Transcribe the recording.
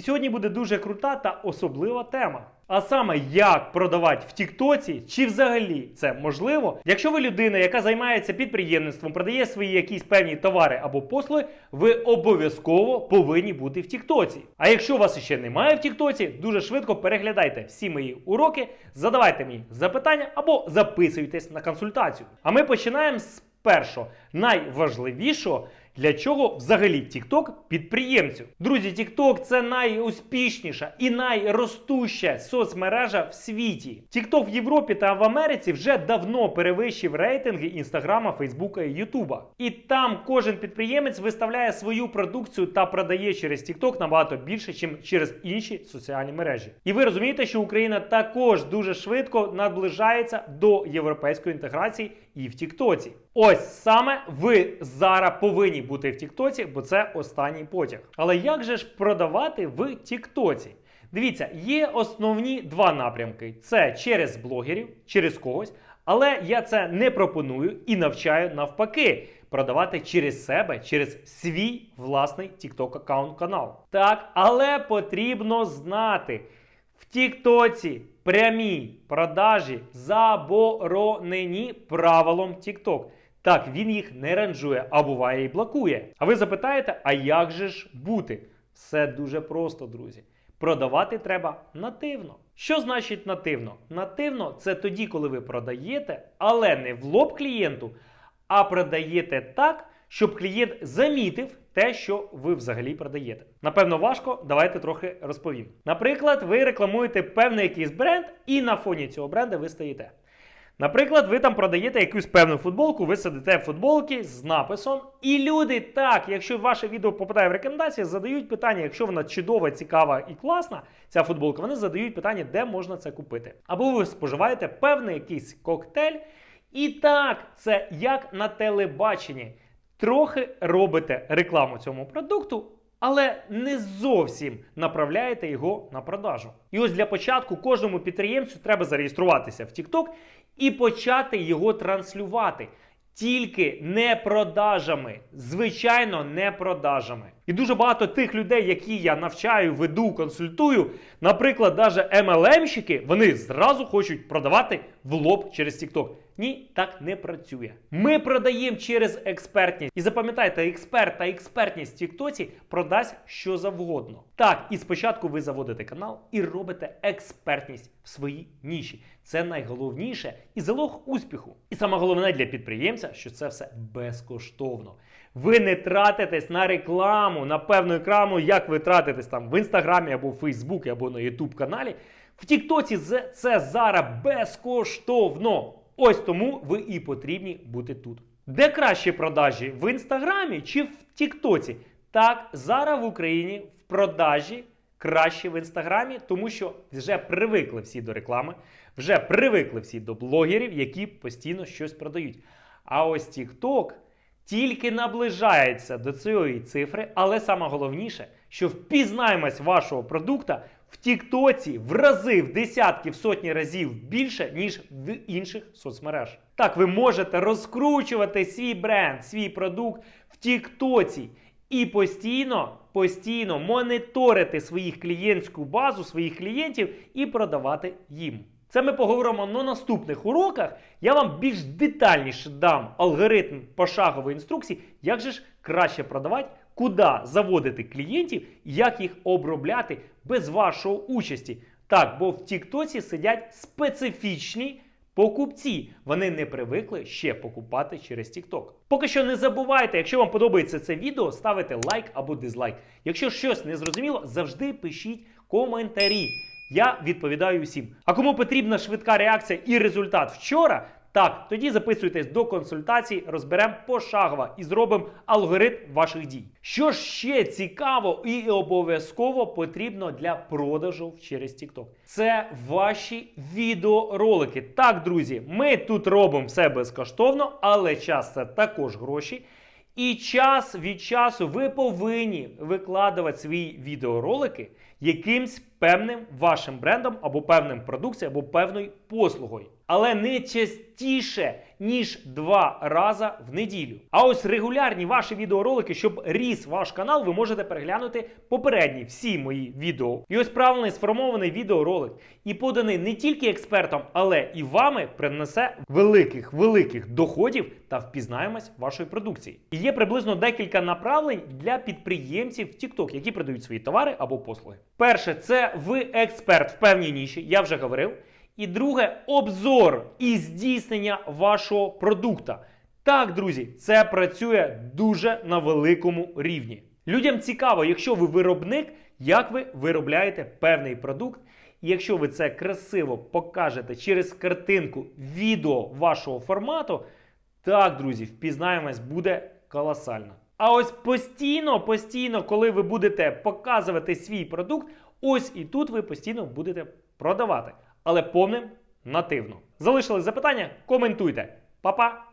Сьогодні буде дуже крута та особлива тема. А саме, як продавати в Тіктоці, чи взагалі це можливо? Якщо ви людина, яка займається підприємництвом, продає свої якісь певні товари або послуги, ви обов'язково повинні бути в Тіктоці. А якщо вас ще немає в Тіктоці, дуже швидко переглядайте всі мої уроки, задавайте мені запитання або записуйтесь на консультацію. А ми починаємо з першого, найважливішого. Для чого взагалі TikTok підприємцю? Друзі, TikTok це найуспішніша і найростуща соцмережа в світі. TikTok в Європі та в Америці вже давно перевищив рейтинги Інстаграма, Фейсбука і Ютуба. І там кожен підприємець виставляє свою продукцію та продає через TikTok набагато більше, ніж через інші соціальні мережі. І ви розумієте, що Україна також дуже швидко наближається до європейської інтеграції і в Тіктоці. Ось саме ви зараз повинні бути в Тіктоці, бо це останній потяг. Але як же ж продавати в Тіктоці? Дивіться, є основні два напрямки: це через блогерів, через когось. Але я це не пропоную і навчаю навпаки продавати через себе, через свій власний TikTok аккаунт канал. Так, але потрібно знати. В Тіктоці прямі продажі заборонені правилом TikTok. Так, він їх не ранжує, а буває і блокує. А ви запитаєте, а як же ж бути? Все дуже просто, друзі. Продавати треба нативно. Що значить нативно? Нативно це тоді, коли ви продаєте, але не в лоб клієнту, а продаєте так, щоб клієнт замітив те, що ви взагалі продаєте. Напевно, важко, давайте трохи розповім. Наприклад, ви рекламуєте певний якийсь бренд, і на фоні цього бренда ви стоїте. Наприклад, ви там продаєте якусь певну футболку, ви сидите в футболці з написом, і люди так, якщо ваше відео попадає в рекомендації, задають питання, якщо вона чудова, цікава і класна, ця футболка, вони задають питання, де можна це купити. Або ви споживаєте певний якийсь коктейль, і так, це як на телебаченні. Трохи робите рекламу цьому продукту, але не зовсім направляєте його на продажу. І ось для початку кожному підприємцю треба зареєструватися в TikTok і почати його транслювати. Тільки не продажами, звичайно, не продажами. І дуже багато тих людей, які я навчаю, веду, консультую, наприклад, даже MLM-щики, вони зразу хочуть продавати в лоб через TikTok. Ні, так не працює. Ми продаємо через експертність. І запам'ятайте, експерт та експертність в Тіктоці продасть що завгодно. Так, і спочатку ви заводите канал і робите експертність в своїй ніші. Це найголовніше і залог успіху. І саме головне для підприємця, що це все безкоштовно. Ви не тратитесь на рекламу, на певну рекламу, як ви тратитесь там в інстаграмі або в Фейсбуці, або на Ютуб каналі. В Тіктоці це зараз безкоштовно. Ось тому ви і потрібні бути тут. Де кращі продажі? В інстаграмі чи в Тіктоці? Так, зараз в Україні в продажі краще в інстаграмі, тому що вже привикли всі до реклами, вже привикли всі до блогерів, які постійно щось продають. А ось TikTok тільки наближається до цієї цифри, але саме головніше, що впізнаємось вашого продукта в Тіктоці в рази, в десятки, в сотні разів більше, ніж в інших соцмереж. Так, ви можете розкручувати свій бренд, свій продукт в Тіктоці і постійно, постійно моніторити своїх клієнтську базу, своїх клієнтів і продавати їм. Це ми поговоримо на наступних уроках. Я вам більш детальніше дам алгоритм пошагової інструкції, як же ж краще продавати, куди заводити клієнтів, як їх обробляти без вашої участі. Так, бо в Тіктоці сидять специфічні покупці. Вони не привикли ще покупати через TikTok. Поки що не забувайте, якщо вам подобається це відео, ставите лайк або дизлайк. Якщо щось не зрозуміло, завжди пишіть коментарі. Я відповідаю усім. А кому потрібна швидка реакція і результат вчора, так, тоді записуйтесь до консультацій, розберемо пошагово і зробимо алгоритм ваших дій. Що ще цікаво і обов'язково потрібно для продажу через TikTok? Це ваші відеоролики. Так, друзі, ми тут робимо все безкоштовно, але час це також гроші. І час від часу ви повинні викладувати свої відеоролики якимсь певним вашим брендом або певним продукцією, або певною послугою. Але не частіше, ніж два рази в неділю. А ось регулярні ваші відеоролики, щоб ріс ваш канал, ви можете переглянути попередні всі мої відео. І ось правильний сформований відеоролик і поданий не тільки експертам, але і вами принесе великих великих доходів та впізнаємось вашої продукції. І є приблизно декілька направлень для підприємців TikTok, які продають свої товари або послуги. Перше, це ви експерт в певній ніші, я вже говорив. І друге обзор і здійснення вашого продукта. Так, друзі, це працює дуже на великому рівні. Людям цікаво, якщо ви виробник, як ви виробляєте певний продукт. І якщо ви це красиво покажете через картинку відео вашого формату, так, друзі, впізнаємось буде колосально. А ось постійно, постійно, коли ви будете показувати свій продукт, ось і тут ви постійно будете продавати, але повним нативно. Залишили запитання? Коментуйте. Па-па!